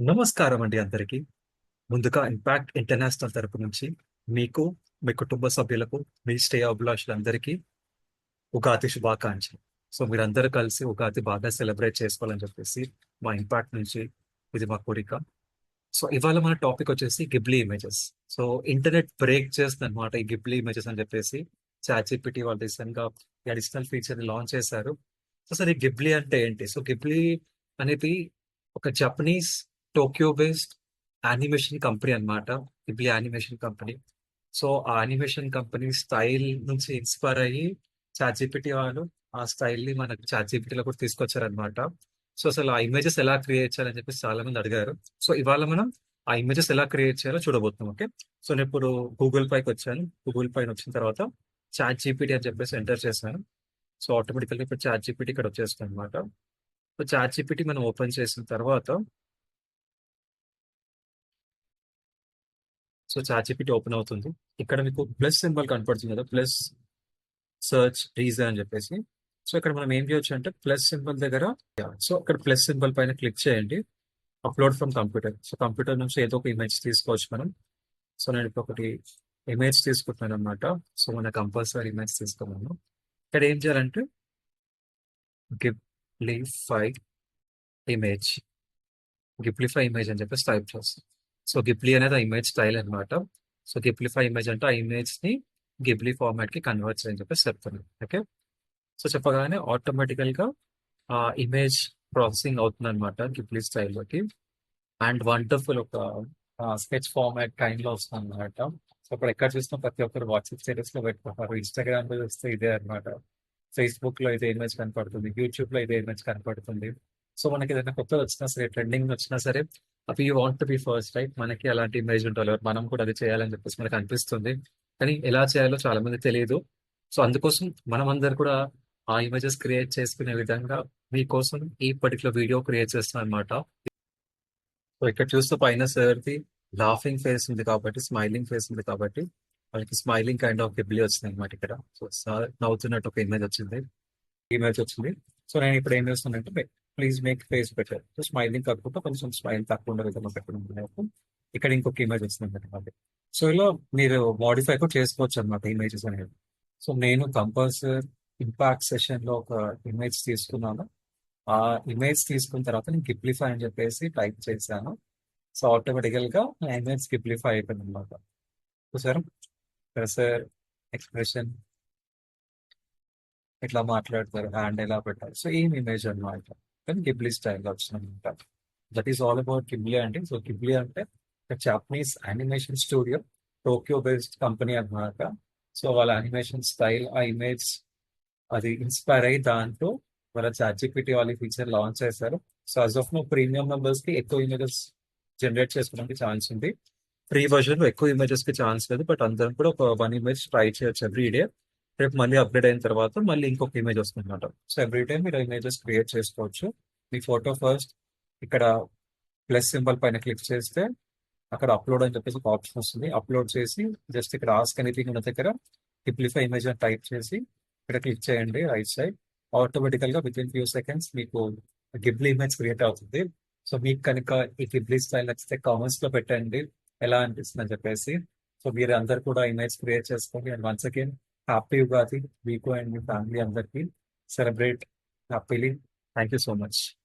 నమస్కారం అండి అందరికీ. ముందుగా ఇంపాక్ట్ ఇంటర్నేషనల్ తరపు నుంచి మీకు, మీ కుటుంబ సభ్యులకు, మీ స్టే అభిలాషులందరికీ ఉగాది శుభాకాంక్షలు. సో మీరందరూ కలిసి ఉగాది బాగా సెలబ్రేట్ చేసుకోవాలని చెప్పేసి మా ఇంపాక్ట్ నుంచి ఇది మా కోరిక. సో ఇవాళ మన టాపిక్ వచ్చేసి Ghibli images. So internet break చేస్తుందన్నమాట ఈ గిబ్లీ ఇమేజెస్ అని చెప్పేసి చాట్‌జిపిటి వాళ్ళు రీసెంట్‌గా ఈ అడిషనల్ ఫీచర్‌ని లాంచ్ చేశారు. సో అసలు ఈ గిబ్లీ అంటే ఏంటి? సో గిబ్లీ అనేది ఒక Japanese Tokyo based animation company అన్నమాట. Ghibli animation company. సో ఆ యానిమేషన్ కంపెనీ స్టైల్ నుంచి ఇన్‌స్పైర్ అయ్యి చాట్‌జిపిటి వాళ్ళు ఆ స్టైల్‌ని మనకు చాట్‌జిపిటిలో కూడా తీసుకొచ్చారనమాట సో అసలు ఆ ఇమేజెస్ ఎలా క్రియేట్ చేయాలని చెప్పేసి చాలా మంది అడిగారు. సో ఇవాళ మనం ఆ ఇమేజెస్ ఎలా క్రియేట్ చేయాలో చూడబోతున్నాం. ఓకే. సో నేను ఇప్పుడు గూగుల్ పైకి వచ్చాను. గూగుల్ పైన వచ్చిన తర్వాత చాట్ జీపీటీ అని చెప్పేసి ఎంటర్ చేశాను. సో ఆటోమేటికల్‌గా ఇప్పుడు చాట్‌జిపిటి ఇక్కడ వచ్చేస్తుంది అనమాట సో జీపీటీ మనం ఓపెన్ చేసిన తర్వాత సో చాట్‌జిపిటి ఓపెన్ అవుతుంది. ఇక్కడ మీకు ప్లస్ సింబల్ కనపడుతుంది కదా! ప్లస్ సెర్చ్ రీజన్ అని చెప్పేసి. సో ఇక్కడ మనం ఏం చేయొచ్చు అంటే ప్లస్ సింబల్ దగ్గర సో అక్కడ ప్లస్ సింబల్ పైన క్లిక్ చేయండి. Upload from computer. So computer నుంచి ఏదో ఒక ఇమేజ్ తీసుకోవచ్చు మనం. సో నేను ఇప్పుడు ఒకటి ఇమేజ్ తీసుకుంటున్నాను అన్నమాట. సో మన కంపల్సరీ ఇమేజ్ తీసుకున్నాను. ఇక్కడ ఏం చేయాలంటే గిప్లిఫై ఇమేజ్. గిప్లిఫై ఇమేజ్ అని చెప్పేసి టైప్ చేస్తాం. సో గిబ్లీ అనేది ఆ ఇమేజ్ స్టైల్ అన్నమాట. సో గిబ్లిఫై ఇమేజ్ అంటే ఆ ఇమేజ్ని గిబ్లీ ఫార్మాట్కి కన్వర్ట్ చేయని చెప్పేసి చెప్తున్నాను. ఓకే. సో చెప్పగానే ఆటోమేటికల్‌గా ఆ ఇమేజ్ ప్రాసెసింగ్ అవుతుంది అనమాట గిబ్లీ స్టైల్‌లోకి. అండ్ వండర్‌ఫుల్ ఒక స్కెచ్ ఫార్మాట్ కైండ్లో వస్తుంది అనమాట సో ఇప్పుడు ఎక్కడ చూసినా ప్రతి ఒక్కరు వాట్సాప్ స్టేటస్లో పెట్టుకుంటారు. ఇన్‌స్టాగ్రామ్‌లో చూస్తే ఇదే అన్నమాట. ఫేస్‌బుక్‌లో ఇదే ఇమేజ్ కనపడుతుంది. యూట్యూబ్‌లో ఇదే ఇమేజ్ కనపడుతుంది. సో మనకి ఏదైనా కొత్తది వచ్చినా సరే, ట్రెండింగ్ వచ్చినా సరే అవి want to be first right? మనకి అలాంటి ఇమేజ్ ఉండాలి. మనం కూడా అది చేయాలని చెప్పేసి మనకు అనిపిస్తుంది. కానీ ఎలా చేయాలో చాలా మంది తెలియదు సో అందుకోసం మనం అందరు కూడా ఆ ఇమేజెస్ క్రియేట్ చేసుకునే విధంగా మీకోసం ఈ పర్టికులర్ వీడియో క్రియేట్ చేస్తున్నాను అన్నమాట. సో ఇక్కడ చూస్తే పైన సార్‌ది లాఫింగ్ ఫేస్ ఉంది కాబట్టి, స్మైలింగ్ ఫేస్ ఉంది కాబట్టి, వాళ్ళకి స్మైలింగ్ కైండ్ ఆఫ్ గిబ్లీ వచ్చిందన్నమాట ఇక్కడ. సో సార్ నవ్వుతున్నట్టు ఒక ఇమేజ్ వచ్చింది. ఇమేజ్ వచ్చింది. సో నేను ఇప్పుడు ఏం చేస్తున్నానంటే please make face better. So smiling కాకుండా కొంచెం స్మైల్ తక్కువ ఉండే విధంగా పెట్టడం ఇక్కడ ఇంకొక ఇమేజ్ వచ్చిందన్నమాట. సో ఇలా మీరు మోడిఫై కూడా చేసుకోవచ్చు అన్నమాట ఇమేజెస్ అనేవి. సో నేను కంపల్సరీ ఇంపాక్ట్ సెషన్‌లో ఒక ఇమేజ్ తీసుకున్నాను. ఆ ఇమేజ్ తీసుకున్న తర్వాత నేను గిప్లిఫై అని చెప్పేసి టైప్ చేశాను. సో ఆటోమేటికల్‌గా నా ఇమేజ్ గిప్లిఫై అయిపోయింది అనమాట చూసారా? సార్ ఎక్స్‌ప్రెషన్ ఇట్లా మాట్లాడతారు. హ్యాండ్ ఎలా పెట్టారు సో ఏం ఇమేజ్ అనమాట కానీ గిబ్లీ స్టైల్‌లో వచ్చిందన్నమాట. That is all about Ghibli అంటే సో గిబ్లీ అంటే Japanese animation studio. Tokyo based company అన్నమాట. సో వాళ్ళ యానిమేషన్ స్టైల్, ఆ ఇమేజ్ అది ఇన్‌స్పైర్ అయ్యి దాంట్లో వాళ్ళ చార్జిపిటీ వాళ్ళ ఫీచర్ లాంచ్ చేశారు. So as of now premium మెంబర్స్‌కి ఎక్కువ ఇమేజెస్ జనరేట్ చేసుకోవడానికి ఛాన్స్ ఉంది. ఫ్రీ వెర్షన్‌లో ఎక్కువ ఇమేజెస్‌కి ఛాన్స్ లేదు. బట్ అందరం కూడా ఒక వన్ ఇమేజ్ ట్రై చేయొచ్చు ఎవ్రీ డే. రేపు మళ్ళీ అప్డేట్ అయిన తర్వాత మళ్ళీ ఇంకొక ఇమేజ్ వస్తుందన్నమాట. సో ఎవ్రీ టైం మీరు ఇమేజెస్ క్రియేట్ చేసుకోవచ్చు. మీ ఫోటో ఫస్ట్ ఇక్కడ ప్లస్ సింబల్ పైన క్లిక్ చేస్తే అక్కడ అప్‌లోడ్ అని చెప్పేసి ఒక ఆప్షన్ వస్తుంది. అప్‌లోడ్ చేసి జస్ట్ ఇక్కడ ఆస్క్ ఎనీథింగ్ ఉన్న దగ్గర టిప్లిఫై ఇమేజ్ అని టైప్ చేసి ఇక్కడ క్లిక్ చేయండి రైట్ సైడ్. ఆటోమేటికల్‌గా వితిన్ ఫ్యూ సెకండ్స్ మీకు గిబ్లీ ఇమేజ్ క్రియేట్ అవుతుంది. సో మీకు కనుక ఈ గిబ్లీ స్టైల్ నచ్చితే కామెంట్స్‌లో పెట్టండి. ఎలా అనిపిస్తుంది అని చెప్పేసి. సో మీరు అందరు కూడా ఇమేజ్ క్రియేట్ చేసుకోండి. And once again happy Ugadi మీకు అండ్ మీ ఫ్యామిలీ అందరికి. Celebrate happily. Thank you so much.